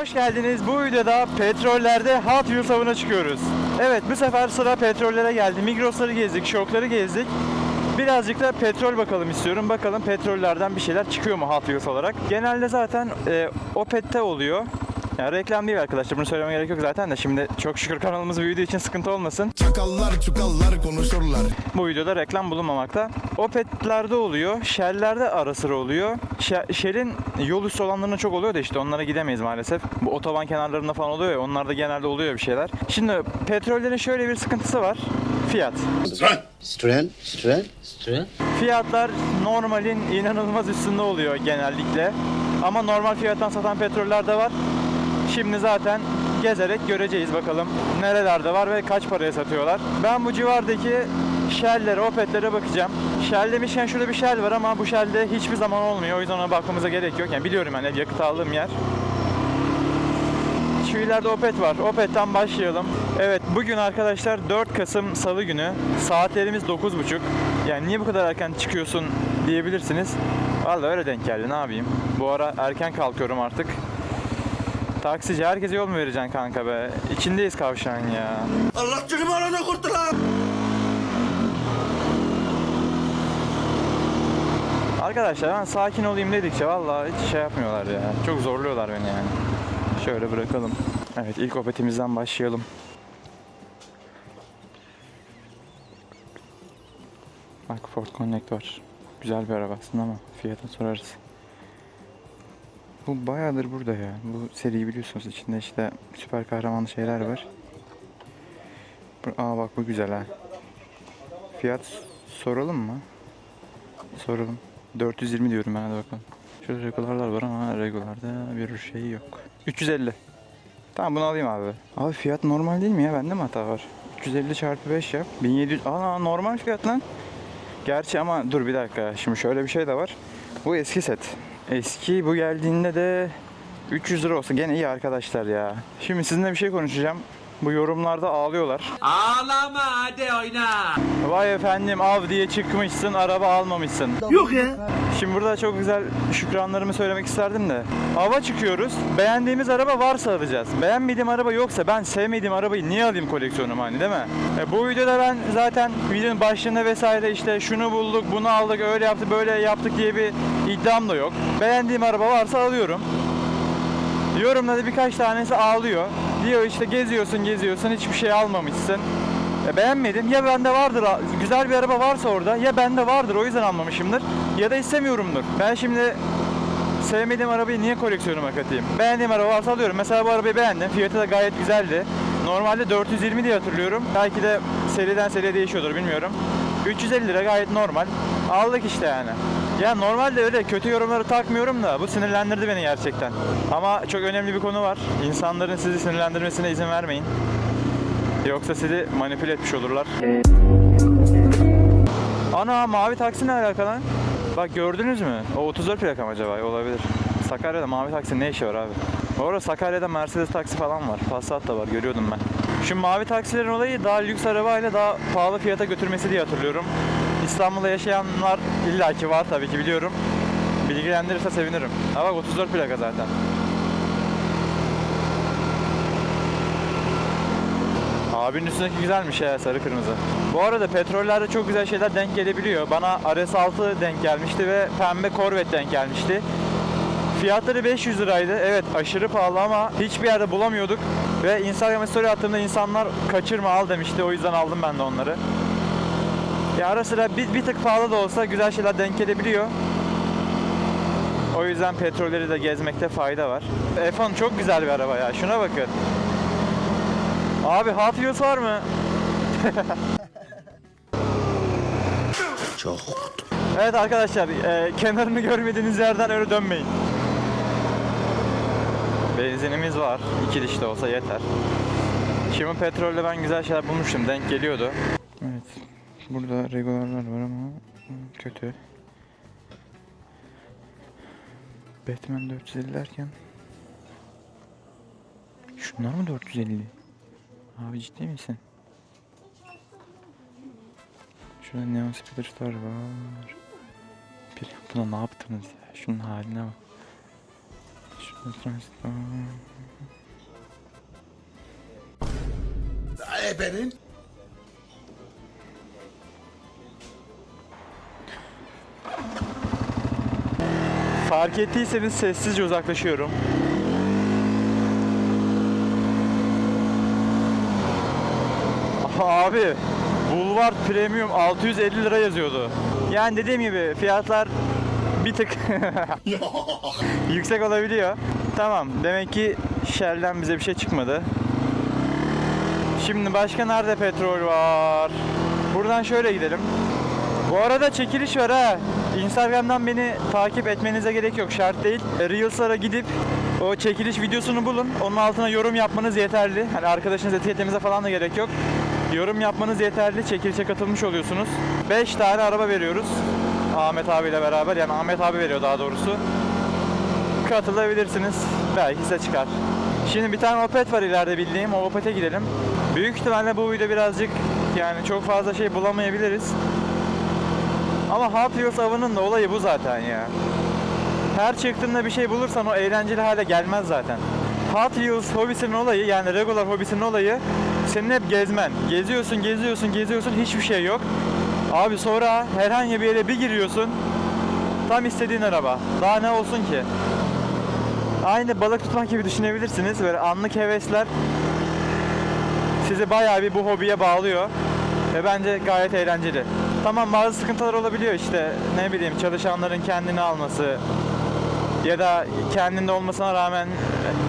Hoş geldiniz. Bu videoda petrollerde Hot Wheels avına çıkıyoruz. Evet bu sefer sıra petrollere geldi. Migros'ları gezdik, şokları gezdik. Birazcık da petrol bakalım istiyorum. Bakalım petrollerden bir şeyler çıkıyor mu Hot Wheels olarak. Genelde zaten e, Opet'te oluyor. Yani reklam değil arkadaşlar. Bunu söylemeye gerek yok zaten de. Şimdi çok şükür kanalımız büyüdüğü için sıkıntı olmasın. Çakallar çukallar konuşurlar. Bu videoda reklam bulunmamakta. Opet'lerde oluyor, Shell'lerde ara sıra oluyor. She- Shell'in yol üstü olanlarına çok oluyor da işte onlara gidemeyiz maalesef. Bu otoban kenarlarında falan oluyor ya onlarda genelde oluyor bir şeyler. Şimdi petrollerin şöyle bir sıkıntısı var. Fiyat. Citroen, Citroen, Citroen. Fiyatlar normalin inanılmaz üstünde oluyor genellikle. Ama normal fiyattan satan petroller de var. Şimdi zaten gezerek göreceğiz bakalım nerelerde var ve kaç paraya satıyorlar. Ben bu civardaki Shell'lere, Opet'lere bakacağım. Shell demişken şurada bir Shell var ama bu Shell'de hiçbir zaman olmuyor. O yüzden ona bakmamıza gerek yok. Yani biliyorum yani yakıt aldığım yer. Şu ileride Opet var. Opet'ten başlayalım. Evet bugün arkadaşlar 4 Kasım Salı günü. Saatlerimiz 9.30. Yani niye bu kadar erken çıkıyorsun diyebilirsiniz. Vallahi öyle denk geldi ne yapayım. Bu ara erken kalkıyorum artık. Taksici herkese yol mu vereceksin kanka be? İçindeyiz kavşağın ya. Allah canımı arana kurtulan. Arkadaşlar ben sakin olayım dedikçe vallahi hiç şey yapmıyorlar ya. Çok zorluyorlar beni yani. Şöyle bırakalım. Evet ilk opetimizden başlayalım. Bak Ford Connect var. Güzel bir araba aslında ama fiyatını sorarız. Bu bayağıdır burada ya. Bu seriyi biliyorsunuz içinde işte süper kahramanlı şeyler var. Aa bak bu güzel ha. Fiyat soralım mı? Soralım. 420 diyorum ben hadi bakalım. Şurada regularlar var ama regularda bir şey yok. 350. Tamam bunu alayım abi. Abi fiyat normal değil mi ya? Bende mi hata var? 350 çarpı 5 yap. 1700. Aa normal fiyat lan. Gerçi ama dur bir dakika. Şimdi şöyle bir şey de var. Bu eski set. Eski bu geldiğinde de 300 lira olsa gene iyi arkadaşlar ya. Şimdi sizinle bir şey konuşacağım. Bu yorumlarda ağlıyorlar. Ağlama hadi oyna. Vay efendim av diye çıkmışsın araba almamışsın. Yok ya. Şimdi burada çok güzel şükranlarımı söylemek isterdim de. Ava çıkıyoruz. Beğendiğimiz araba varsa alacağız. Beğenmediğim araba yoksa ben sevmediğim arabayı niye alayım koleksiyonuma hani değil mi? E, bu videoda ben zaten videonun başlığında vesaire işte şunu bulduk, bunu aldık, öyle yaptık, böyle yaptık diye bir iddiam da yok. Beğendiğim araba varsa alıyorum. Yorumda da birkaç tanesi ağlıyor. Diyor işte geziyorsun geziyorsun hiçbir şey almamışsın. E, beğenmedim. Ya bende vardır güzel bir araba varsa orada ya bende vardır o yüzden almamışımdır. Ya da istemiyorumdur. Ben şimdi sevmediğim arabayı niye koleksiyonuma katayım? Beğendiğim araba varsa alıyorum. Mesela bu arabayı beğendim. Fiyatı da gayet güzeldi. Normalde 420 diye hatırlıyorum. Belki de seriden seriye değişiyordur bilmiyorum. 350 lira gayet normal. Aldık işte yani. Ya normalde öyle kötü yorumları takmıyorum da bu sinirlendirdi beni gerçekten. Ama çok önemli bir konu var. İnsanların sizi sinirlendirmesine izin vermeyin. Yoksa sizi manipüle etmiş olurlar. Ana mavi taksi ne alaka lan? Bak gördünüz mü? O 34 plaka mı acaba? Olabilir. Sakarya'da mavi taksi ne işi var abi? Bu arada Sakarya'da Mercedes taksi falan var. Passat da var görüyordum ben. Şu mavi taksilerin olayı daha lüks arabayla daha pahalı fiyata götürmesi diye hatırlıyorum. İstanbul'da yaşayanlar illaki var tabii ki biliyorum. Bilgilendirirse sevinirim. Ha bak 34 plaka zaten. Abinin üstündeki güzelmiş ya sarı kırmızı. Bu arada petrollerde çok güzel şeyler denk gelebiliyor. Bana RS6 denk gelmişti ve pembe Corvette denk gelmişti. Fiyatları 500 liraydı. Evet aşırı pahalı ama hiçbir yerde bulamıyorduk. Ve Instagram story attığımda insanlar kaçırma al demişti. O yüzden aldım ben de onları. Ya ara sıra bir, bir tık pahalı da olsa güzel şeyler denk gelebiliyor. O yüzden petrolleri de gezmekte fayda var. F1 çok güzel bir araba ya. Şuna bakın. Abi Hot Wheels var mı? Çok. Evet arkadaşlar e, kenarını görmediğiniz yerden öyle dönmeyin. Benzinimiz var. İki diş de olsa yeter. Şimdi petrolde ben güzel şeyler bulmuştum. Denk geliyordu. Evet. Burada regularlar var ama hmm, kötü. Batman 450 derken Şunlar mı 450? Abi ciddi misin? Şurada neon spiritler var. Bir, buna ne yaptınız ya? Şunun haline bak. Şurada transfer. Ebenin. Fark ettiyseniz sessizce uzaklaşıyorum. Abi Boulevard Premium 650 lira yazıyordu. Yani dediğim gibi fiyatlar bir tık yüksek olabiliyor. Tamam demek ki Shell'den bize bir şey çıkmadı. Şimdi başka nerede petrol var? Buradan şöyle gidelim. Bu arada çekiliş var ha. Instagram'dan beni takip etmenize gerek yok. Şart değil. E, Reels'lara gidip o çekiliş videosunu bulun. Onun altına yorum yapmanız yeterli. Hani arkadaşınız etiketlemenize falan da gerek yok. Yorum yapmanız yeterli. Çekilişe katılmış oluyorsunuz. 5 tane araba veriyoruz. Ahmet abiyle beraber. Yani Ahmet abi veriyor daha doğrusu. Katılabilirsiniz. Belki size çıkar. Şimdi bir tane Opet var ileride bildiğim. O Opet'e gidelim. Büyük ihtimalle bu video birazcık yani çok fazla şey bulamayabiliriz. Ama Hot Wheels avının da olayı bu zaten ya. Her çıktığında bir şey bulursan o eğlenceli hale gelmez zaten. Hot Wheels hobisinin olayı yani regular hobisinin olayı senin hep gezmen. Geziyorsun, geziyorsun, geziyorsun hiçbir şey yok. Abi sonra herhangi bir yere bir giriyorsun. Tam istediğin araba. Daha ne olsun ki? Aynı balık tutmak gibi düşünebilirsiniz. Böyle anlık hevesler sizi bayağı bir bu hobiye bağlıyor. Ve bence gayet eğlenceli. Tamam bazı sıkıntılar olabiliyor işte ne bileyim çalışanların kendini alması ya da kendinde olmasına rağmen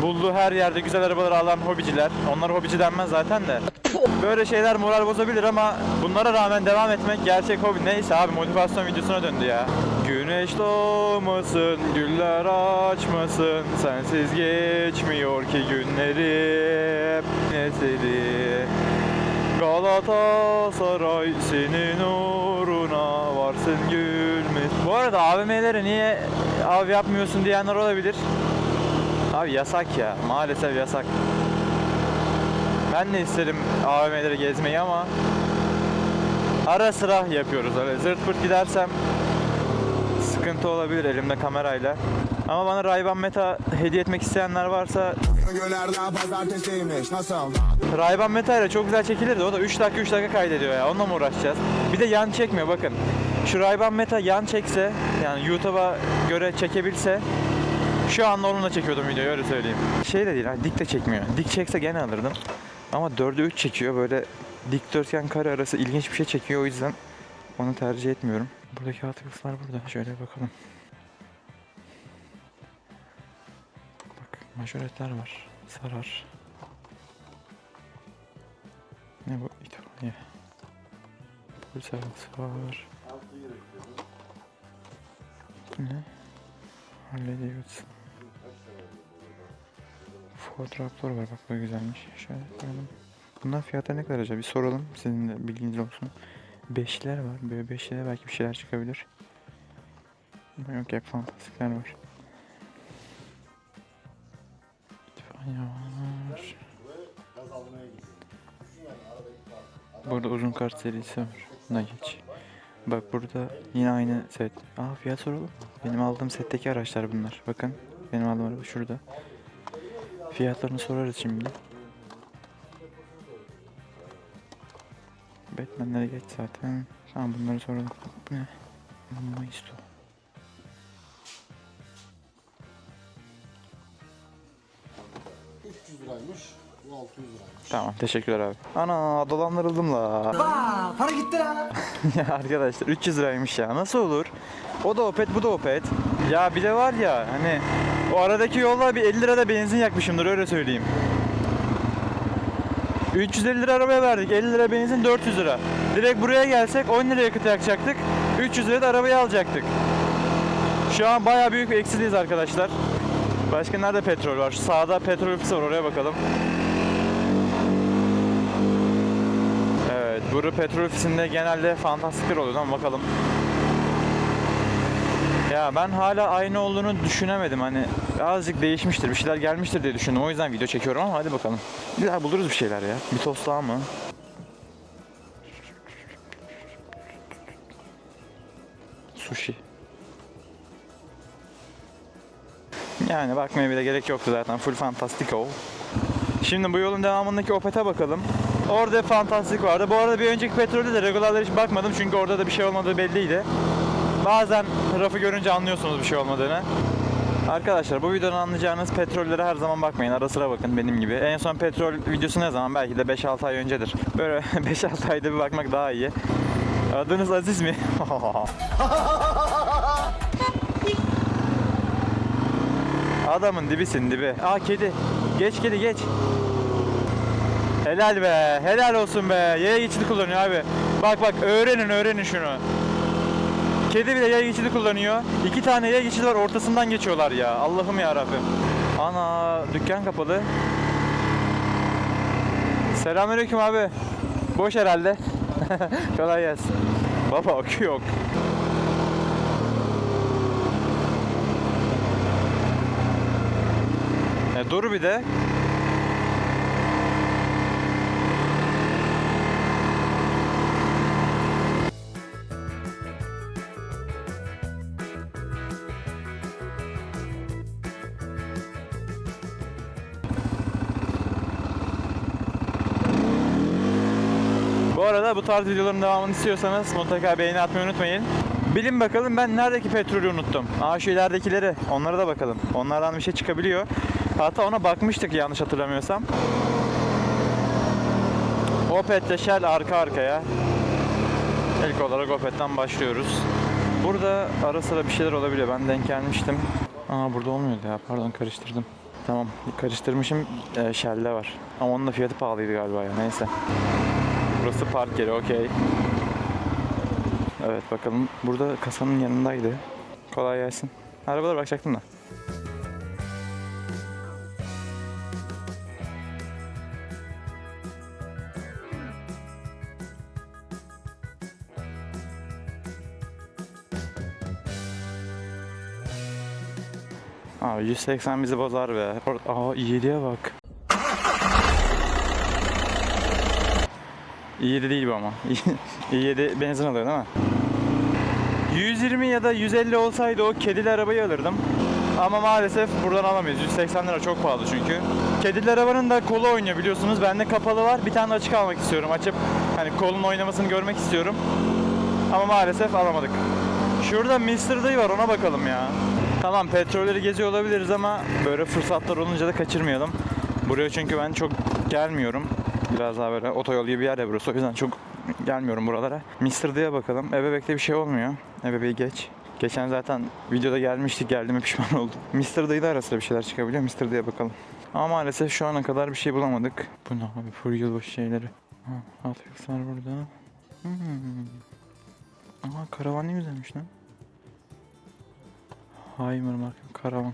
bulduğu her yerde güzel arabaları alan hobiciler. Onlar hobici denmez zaten de. Böyle şeyler moral bozabilir ama bunlara rağmen devam etmek gerçek hobi. Neyse abi motivasyon videosuna döndü ya. Güneş doğmasın, güller açmasın, sensiz geçmiyor ki günlerim. Neseli Galatasaray senin uğruna varsın gülme. Bu arada AVM'lere niye av yapmıyorsun diyenler olabilir. Abi yasak ya. Maalesef yasak. Ben de isterim AVM'leri gezmeyi ama ara sıra yapıyoruz öyle. Zırt pırt gidersem sıkıntı olabilir elimde kamerayla. Ama bana Ray-Ban Meta hediye etmek isteyenler varsa Günlerden pazartesiymiş nasıl? Ray-Ban Meta ile çok güzel çekilirdi. O da 3 dakika 3 dakika kaydediyor ya. Onunla mı uğraşacağız? Bir de yan çekmiyor bakın. Şu Ray-Ban Meta yan çekse yani YouTube'a göre çekebilse şu anda onunla çekiyordum videoyu öyle söyleyeyim. Şey de değil ha dik de çekmiyor. Dik çekse gene alırdım. Ama 4'e 3 çekiyor böyle dikdörtgen kare arası ilginç bir şey çekiyor o yüzden onu tercih etmiyorum. Buradaki Wheels'lar burada. Şöyle bakalım. Majoretler var. Sarar. Ne bu? İtalya. Polis arabası var. Ne? Davidson. Ford var bak bu güzelmiş. Şöyle koyalım. Bunlar fiyatları ne kadar acaba? Bir soralım. Sizin de bilginiz olsun. Beşliler var. Böyle beşliler belki bir şeyler çıkabilir. Yok hep fantastikler var. Var. Burada uzun kart serisi var. Buna geç. Bak burada yine aynı set. Aa fiyat soralım. Benim aldığım setteki araçlar bunlar. Bakın benim aldığım araba şurada. Fiyatlarını sorarız şimdi. Batman'lere geç zaten. Tamam bunları soralım. Ne? Maisto. Tamam teşekkürler abi. Ana dolandırıldım la. para gitti la. ya arkadaşlar 300 liraymış ya nasıl olur? O da Opet bu da Opet. Ya bir de var ya hani o aradaki yolda bir 50 lirada benzin yakmışımdır öyle söyleyeyim. 350 lira arabaya verdik 50 lira benzin 400 lira. Direkt buraya gelsek 10 lira yakıt yakacaktık. 300 liraya da arabayı alacaktık. Şu an bayağı büyük bir eksideyiz arkadaşlar. Başka nerede petrol var? Şu sağda petrol ofisi var oraya bakalım. Buru petrol ofisinde genelde fantastikler oluyor ama bakalım. Ya ben hala aynı olduğunu düşünemedim hani azıcık değişmiştir bir şeyler gelmiştir diye düşündüm o yüzden video çekiyorum ama hadi bakalım. Bir daha buluruz bir şeyler ya. Bir tost mı? Sushi. Yani bakmaya bile gerek yoktu zaten full fantastik o. Şimdi bu yolun devamındaki Opet'e bakalım. Orada fantastik vardı. Bu arada bir önceki petrolde de regularlara hiç bakmadım çünkü orada da bir şey olmadığı belliydi. Bazen rafı görünce anlıyorsunuz bir şey olmadığını. Arkadaşlar bu videodan anlayacağınız petrollere her zaman bakmayın. Ara sıra bakın benim gibi. En son petrol videosu ne zaman? Belki de 5-6 ay öncedir. Böyle 5-6 ayda bir bakmak daha iyi. Adınız Aziz mi? Adamın dibisin dibi. Aa kedi. Geç kedi geç. Helal be. Helal olsun be. Yaya geçidi kullanıyor abi. Bak bak öğrenin öğrenin şunu. Kedi bile yaya geçidi kullanıyor. İki tane yaya geçidi var ortasından geçiyorlar ya. Allah'ım ya Rabbim. Ana dükkan kapalı. Selamünaleyküm abi. Boş herhalde. Kolay gelsin. Baba akü yok. E, dur bir de. Bu tarz videoların devamını istiyorsanız mutlaka beğeni atmayı unutmayın. Bilin bakalım ben neredeki petrolü unuttum. Aa şu ileridekileri. Onlara da bakalım. Onlardan bir şey çıkabiliyor. Hatta ona bakmıştık yanlış hatırlamıyorsam. Opet'le Shell arka arkaya. İlk olarak Opet'ten başlıyoruz. Burada ara sıra bir şeyler olabiliyor. Ben denk gelmiştim. Aa burada olmuyordu ya. Pardon karıştırdım. Tamam karıştırmışım. Ee, Shell'de var. Ama onun da fiyatı pahalıydı galiba ya. Neyse. Burası park yeri okey. Evet bakalım. Burada kasanın yanındaydı. Kolay gelsin. Arabalara bakacaktım da. Abi 180 bizi bozar be. Aa i7'ye bak. İ7 değil bu ama. i7 benzin alıyor değil mi? 120 ya da 150 olsaydı o kedili arabayı alırdım. Ama maalesef buradan alamayız. 180 lira çok pahalı çünkü. Kedili arabanın da kolu oynuyor biliyorsunuz. Bende kapalı var. Bir tane açık almak istiyorum. Açıp hani kolun oynamasını görmek istiyorum. Ama maalesef alamadık. Şurada Mr. Day var ona bakalım ya. Tamam petrolleri geziyor olabiliriz ama böyle fırsatlar olunca da kaçırmayalım. Buraya çünkü ben çok gelmiyorum. Biraz daha böyle otoyol gibi bir yer ya burası. O yüzden çok gelmiyorum buralara. Mr. Day'e bakalım. Ebebek'te bir şey olmuyor. Ebebek'i geç. Geçen zaten videoda gelmiştik geldiğime pişman oldum. Mr. Day'da arasında bir şeyler çıkabiliyor. Mr. Day'e bakalım. Ama maalesef şu ana kadar bir şey bulamadık. Bu ne abi full yılbaşı şeyleri. Ha, var burada. Hmm. Aha karavan ne güzelmiş lan. Heimer marka karavan.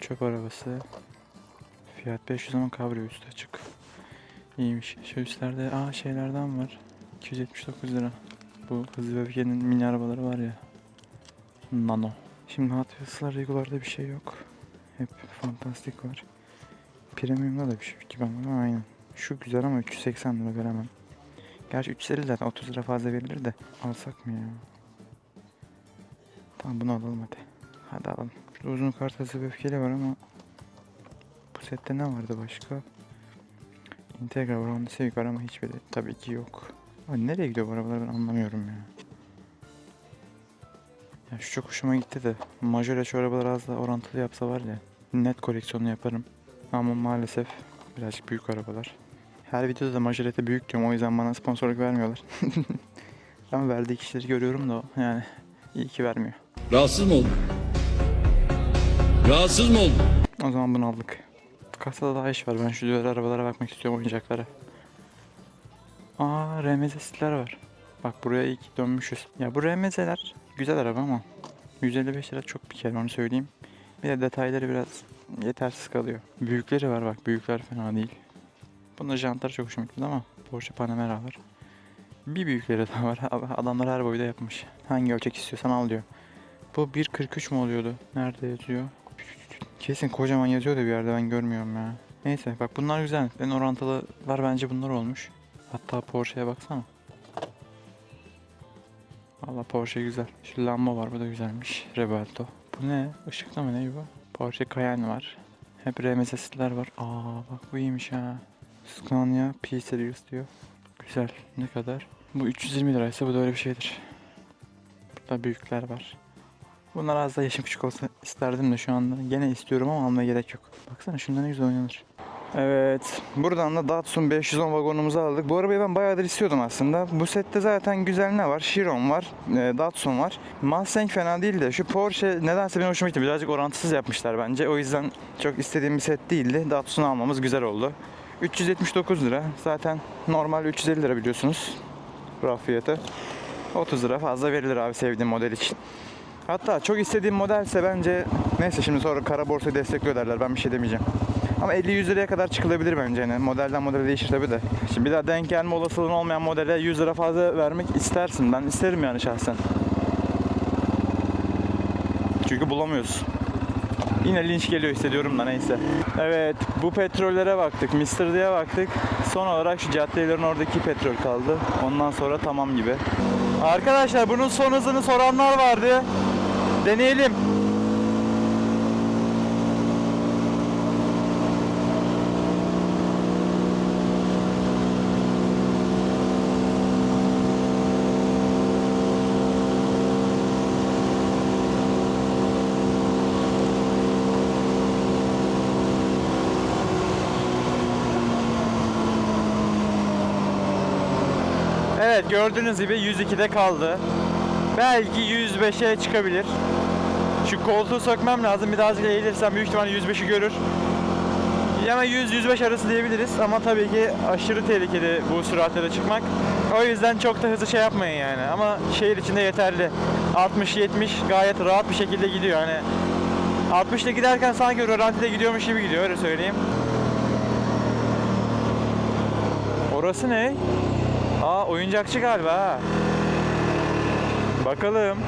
Çöp arabası. Fiyat 500 ama kabrio üstü açık. İyiymiş. Şu üstlerde aa şeylerden var. 279 lira. Bu hızlı öfkenin mini arabaları var ya. Nano. Şimdi Hot Wheels'lar regularda bir şey yok. Hep fantastik var. Premium'da da bir şey yok gibi ama aynen. Şu güzel ama 380 lira veremem. Gerçi 350 zaten 30 lira fazla verilir de alsak mı ya? Tamam bunu alalım hadi. Hadi alalım. Şurada uzun kart hızlı öfkeli var ama bu sette ne vardı başka? Integra var, Honda Civic var ama hiçbiri tabii ki yok. Abi nereye gidiyor bu arabalar ben anlamıyorum ya. Ya şu çok hoşuma gitti de Majora şu arabaları az daha orantılı yapsa var ya net koleksiyonu yaparım. Ama maalesef birazcık büyük arabalar. Her videoda da Majorette büyük diyorum o yüzden bana sponsorluk vermiyorlar. Ama verdiği kişileri görüyorum da yani iyi ki vermiyor. Rahatsız mı oldun? Rahatsız mı oldun? O zaman bunu aldık. Kasada daha iş var. Ben şu diğer arabalara bakmak istiyorum oyuncaklara. Aa RMZ'ler var. Bak buraya iyi ki dönmüşüz. Ya bu RMZ'ler güzel araba ama 155 lira çok bir kere onu söyleyeyim. Bir de detayları biraz yetersiz kalıyor. Büyükleri var bak büyükler fena değil. Bunda jantlar çok hoşuma gitti ama Porsche Panamera var. Bir büyükleri daha var. Adamlar her boyda yapmış. Hangi ölçek istiyorsan al diyor. Bu 1.43 mu oluyordu? Nerede yazıyor? Kesin kocaman yazıyor da bir yerde ben görmüyorum ya. Neyse bak bunlar güzel. En orantılılar bence bunlar olmuş. Hatta Porsche'ye baksana. Valla Porsche güzel. Şu lamba var bu da güzelmiş. Rebalto. Bu ne? Işıklı mı ne bu? Porsche Cayenne var. Hep RMS'ler var. Aa bak bu iyiymiş ha. Scania P Series diyor. Güzel. Ne kadar? Bu 320 liraysa bu da öyle bir şeydir. Burada büyükler var. Bunlar az da yaşım küçük olsa isterdim de şu anda. Gene istiyorum ama almaya gerek yok. Baksana şundan ne güzel oynanır. Evet. Buradan da Datsun 510 vagonumuzu aldık. Bu arabayı ben bayağıdır istiyordum aslında. Bu sette zaten güzel ne var? Chiron var. e, Datsun var. Mustang fena değil de şu Porsche nedense benim hoşuma gitti. Birazcık orantısız yapmışlar bence. O yüzden çok istediğim bir set değildi. Datsun'u almamız güzel oldu. 379 lira. Zaten normal 350 lira biliyorsunuz. Raf fiyatı. 30 lira fazla verilir abi sevdiğim model için. Hatta çok istediğim modelse bence neyse şimdi sonra kara borsayı destekliyor derler ben bir şey demeyeceğim. Ama 50-100 liraya kadar çıkılabilir bence yani. Modelden modele değişir tabi de. Şimdi bir daha denk gelme olasılığın olmayan modele 100 lira fazla vermek istersin. Ben isterim yani şahsen. Çünkü bulamıyoruz. Yine linç geliyor hissediyorum da neyse. Evet bu petrollere baktık. Mr. diye baktık. Son olarak şu caddelerin oradaki petrol kaldı. Ondan sonra tamam gibi. Arkadaşlar bunun son hızını soranlar vardı. Deneyelim. Evet gördüğünüz gibi 102'de kaldı. Belki 105'e çıkabilir. Şu koltuğu sökmem lazım. Bir daha azıcık eğilirsem büyük ihtimalle 105'i görür. Ama 100-105 arası diyebiliriz ama tabii ki aşırı tehlikeli bu süratlere çıkmak. O yüzden çok da hızlı şey yapmayın yani. Ama şehir içinde yeterli. 60-70 gayet rahat bir şekilde gidiyor. Hani 60'la giderken sanki rölantide gidiyormuş gibi gidiyor öyle söyleyeyim. Orası ne? Aa oyuncakçı galiba ha. Bakalım.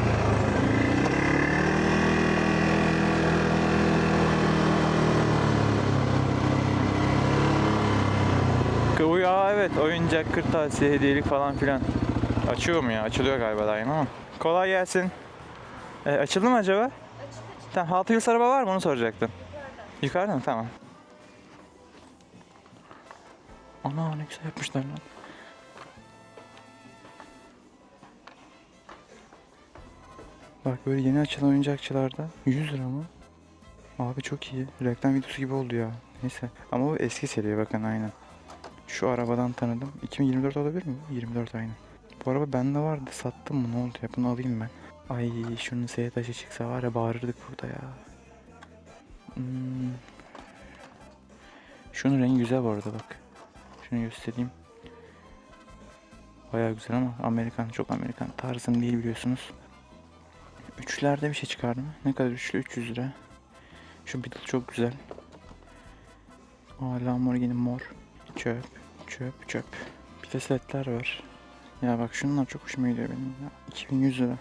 Aa evet oyuncak, kırtasiye, hediyelik falan filan. Açıyor mu ya? Açılıyor galiba daima ama. Kolay gelsin. E, açıldı mı acaba? Tamam Hot Wheels araba var mı onu soracaktım. Yukarıda mı? Tamam. Ana ne güzel yapmışlar lan. Bak böyle yeni açılan oyuncakçılarda 100 lira mı? Abi çok iyi. Reklam videosu gibi oldu ya. Neyse. Ama bu eski seri bakın aynen. Şu arabadan tanıdım. 2024 olabilir mi? 24 aynen. Bu araba bende vardı. Sattım mı? Ne oldu ya? Bunu alayım ben. Ay şunun seyir taşı çıksa var ya bağırırdık burada ya. Hmm. Şunun rengi güzel bu arada bak. Şunu göstereyim. Bayağı güzel ama Amerikan çok Amerikan tarzım değil biliyorsunuz. Üçlerde bir şey çıkardı mı? Ne kadar üçlü? 300 lira. Şu Beetle çok güzel. Aa Lamborghini mor. Çöp, çöp, çöp. Bir de setler var. Ya bak şunlar çok hoşuma gidiyor benim ya. 2100 lira.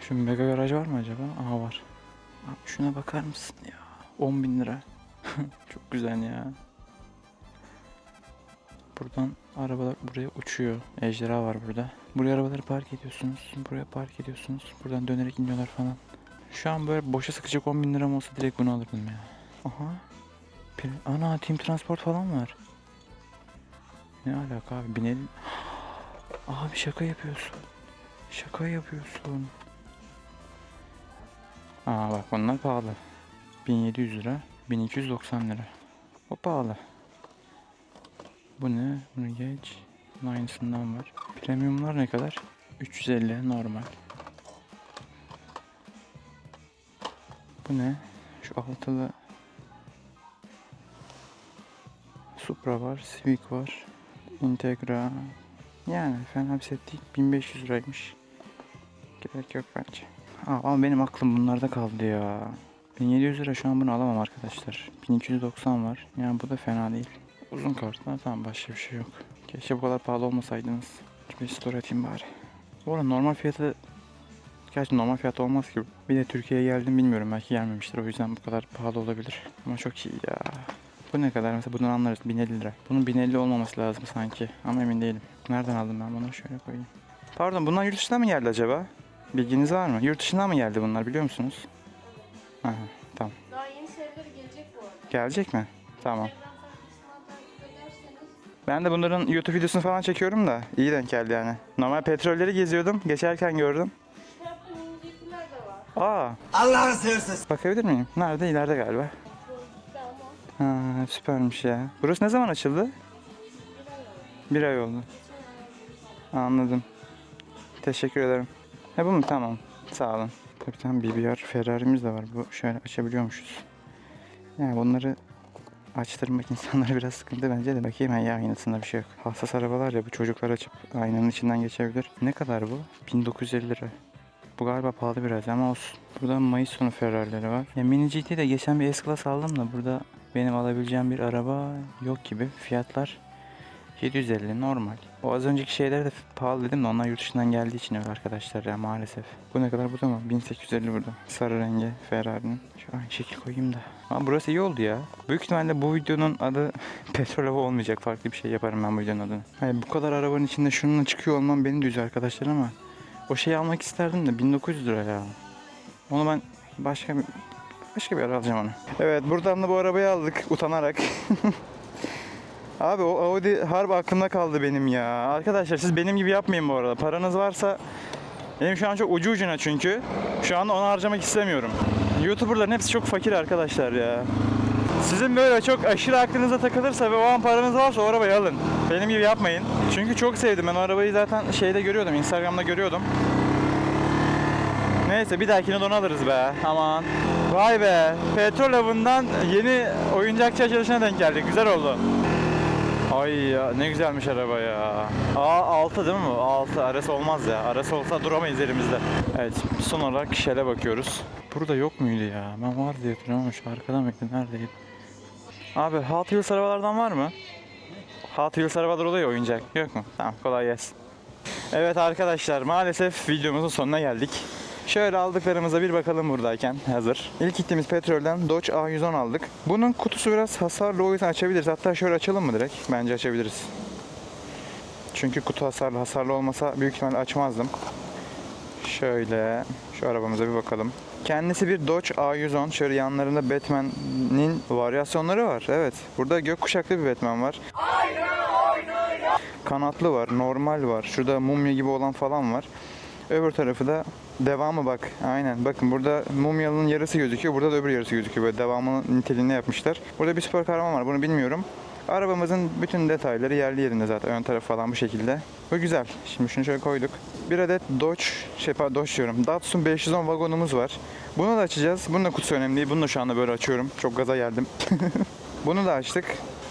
Şu mega garaj var mı acaba? Aha var. Abi şuna bakar mısın ya? 10 bin lira. çok güzel ya. Buradan arabalar buraya uçuyor. Ejderha var burada. Buraya arabaları park ediyorsunuz. Buraya park ediyorsunuz. Buradan dönerek iniyorlar falan. Şu an böyle boşa sıkacak 10 bin liram olsa direkt bunu alırdım ya. Aha. Ana team transport falan var. Ne alaka abi binelim. Abi şaka yapıyorsun. Şaka yapıyorsun. Aa bak bunlar pahalı. 1700 lira. 1290 lira. O pahalı. Bu ne? Bunu geç. Bunun aynısından var. Premiumlar ne kadar? 350 normal. Bu ne? Şu altılı Supra var, Civic var, Integra. Yani fena bir set değil. 1500 liraymış. Gerek yok bence. Aa, ama benim aklım bunlarda kaldı ya. 1700 lira şu an bunu alamam arkadaşlar. 1290 var. Yani bu da fena değil. Uzun kartlar tamam başka bir şey yok. Keşke bu kadar pahalı olmasaydınız. Bir store atayım bari. Bu arada normal fiyatı Gerçi normal fiyat olmaz ki. Bir de Türkiye'ye geldim bilmiyorum belki gelmemiştir o yüzden bu kadar pahalı olabilir. Ama çok iyi ya. Bu ne kadar mesela bundan anlarız 1050 lira. Bunun 1050 olmaması lazım sanki ama emin değilim. Nereden aldım ben bunu şöyle koyayım. Pardon bunlar yurt dışından mı geldi acaba? Bilginiz var mı? Yurt dışından mı geldi bunlar biliyor musunuz? Aha tamam. Daha yeni serileri gelecek bu arada. Gelecek mi? Tamam. Ben de bunların YouTube videosunu falan çekiyorum da iyi denk geldi yani. Normal petrolleri geziyordum. Geçerken gördüm. Aa. Allah'ını seversen. Bakabilir miyim? Nerede? İleride galiba. Ha, süpermiş ya. Burası ne zaman açıldı? Bir ay oldu. Anladım. Teşekkür ederim. Ha bu mu? Tamam. Sağ olun. Tabii tam BBR Ferrari'miz de var. Bu şöyle açabiliyormuşuz. Yani bunları açtırmak insanlara biraz sıkıntı bence de bakayım ha ya aynasında bir şey yok. Hassas arabalar ya bu çocuklar açıp aynanın içinden geçebilir. Ne kadar bu? 1950 lira. Bu galiba pahalı biraz ama olsun. Burada Mayıs sonu Ferrari'leri var. Ya Mini GT'de geçen bir S-Class aldım da burada benim alabileceğim bir araba yok gibi. Fiyatlar 750 normal. O az önceki şeyler de pahalı dedim de onlar yurt dışından geldiği için öyle arkadaşlar ya maalesef. Bu ne kadar bu da mı? 1850 burada. Sarı rengi Ferrari'nin. Şu aynı şekil koyayım da. Ama burası iyi oldu ya. Büyük ihtimalle bu videonun adı petrol hava olmayacak. Farklı bir şey yaparım ben bu videonun adını. Hayır, bu kadar arabanın içinde şununla çıkıyor olmam beni de üzüyor arkadaşlar ama o şeyi almak isterdim de 1900 lira ya. Onu ben başka bir başka bir ara alacağım onu. Evet buradan da bu arabayı aldık utanarak. Abi o Audi harbi aklımda kaldı benim ya. Arkadaşlar siz benim gibi yapmayın bu arada. Paranız varsa benim şu an çok ucu ucuna çünkü. Şu anda onu harcamak istemiyorum. YouTuber'ların hepsi çok fakir arkadaşlar ya. Sizin böyle çok aşırı aklınıza takılırsa ve o an paranız varsa o arabayı alın. Benim gibi yapmayın. Çünkü çok sevdim ben o arabayı zaten şeyde görüyordum, Instagram'da görüyordum. Neyse bir dahakine de onu alırız be. Aman. Vay be. Petrol avından yeni oyuncakçı açılışına denk geldik. Güzel oldu. Ay ya ne güzelmiş araba ya. A6 değil mi bu? A6 arası olmaz ya. Arası olsa duramayız elimizde. Evet son olarak şele bakıyoruz. Burada yok muydu ya? Ben var diye hatırlıyorum şu arkada mıydı? Neredeydi? Abi Hot Wheels arabalardan var mı? Hot Wheels arabalar oluyor ya, oyuncak. Yok mu? Tamam kolay gelsin. Evet arkadaşlar maalesef videomuzun sonuna geldik. Şöyle aldıklarımıza bir bakalım buradayken hazır. İlk gittiğimiz petrolden Dodge A110 aldık. Bunun kutusu biraz hasarlı o yüzden açabiliriz. Hatta şöyle açalım mı direkt? Bence açabiliriz. Çünkü kutu hasarlı hasarlı olmasa büyük ihtimalle açmazdım. Şöyle şu arabamıza bir bakalım. Kendisi bir Dodge A110. Şöyle yanlarında Batman'in varyasyonları var. Evet. Burada gökkuşaklı bir Batman var. Kanatlı var, normal var. Şurada mumya gibi olan falan var. Öbür tarafı da devamı bak. Aynen. Bakın burada mumyanın yarısı gözüküyor. Burada da öbür yarısı gözüküyor. Böyle devamının niteliğinde yapmışlar. Burada bir spor kahraman var. Bunu bilmiyorum. Arabamızın bütün detayları yerli yerinde zaten. Ön tarafı falan bu şekilde. Bu güzel. Şimdi şunu şöyle koyduk. Bir adet Dodge, şey Dodge diyorum. Datsun 510 vagonumuz var. Bunu da açacağız. Bunun da kutusu önemli değil. Bunu da şu anda böyle açıyorum. Çok gaza geldim. Bunu da açtık.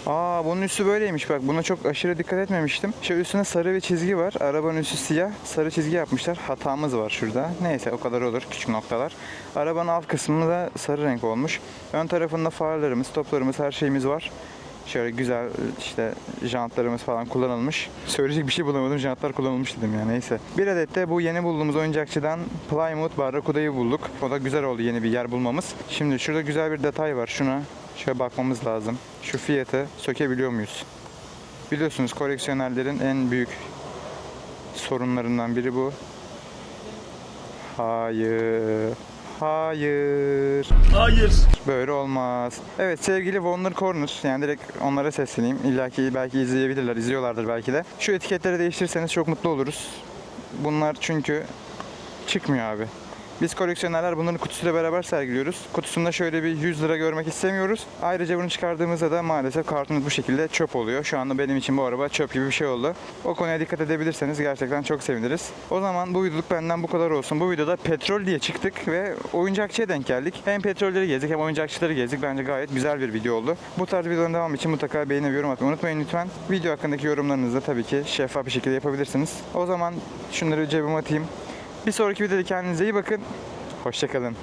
Aa bunun üstü böyleymiş bak. Buna çok aşırı dikkat etmemiştim. Şöyle üstüne sarı bir çizgi var. Arabanın üstü siyah. Sarı çizgi yapmışlar. Hatamız var şurada. Neyse o kadar olur. Küçük noktalar. Arabanın alt kısmı da sarı renk olmuş. Ön tarafında farlarımız, stoplarımız, her şeyimiz var. Şöyle güzel işte jantlarımız falan kullanılmış. Söyleyecek bir şey bulamadım. Jantlar kullanılmış dedim ya neyse. Bir adet de bu yeni bulduğumuz oyuncakçıdan Plymouth Barracuda'yı bulduk. O da güzel oldu yeni bir yer bulmamız. Şimdi şurada güzel bir detay var. Şuna şöyle bakmamız lazım. Şu fiyatı sökebiliyor muyuz? Biliyorsunuz koleksiyonerlerin en büyük sorunlarından biri bu. Hayır. Hayır. Hayır. Böyle olmaz. Evet sevgili Warner Corner yani direkt onlara sesleneyim. İlla ki belki izleyebilirler, izliyorlardır belki de. Şu etiketleri değiştirirseniz çok mutlu oluruz. Bunlar çünkü çıkmıyor abi. Biz koleksiyonerler bunların kutusuyla beraber sergiliyoruz. Kutusunda şöyle bir 100 lira görmek istemiyoruz. Ayrıca bunu çıkardığımızda da maalesef kartımız bu şekilde çöp oluyor. Şu anda benim için bu araba çöp gibi bir şey oldu. O konuya dikkat edebilirseniz gerçekten çok seviniriz. O zaman bu videoluk benden bu kadar olsun. Bu videoda petrol diye çıktık ve oyuncakçıya denk geldik. Hem petrolleri gezdik hem oyuncakçıları gezdik. Bence gayet güzel bir video oldu. Bu tarz videoların devamı için mutlaka beğeni ve yorum atmayı unutmayın lütfen. Video hakkındaki yorumlarınızı tabii ki şeffaf bir şekilde yapabilirsiniz. O zaman şunları cebime atayım. Bir sonraki videoda kendinize iyi bakın. Hoşçakalın.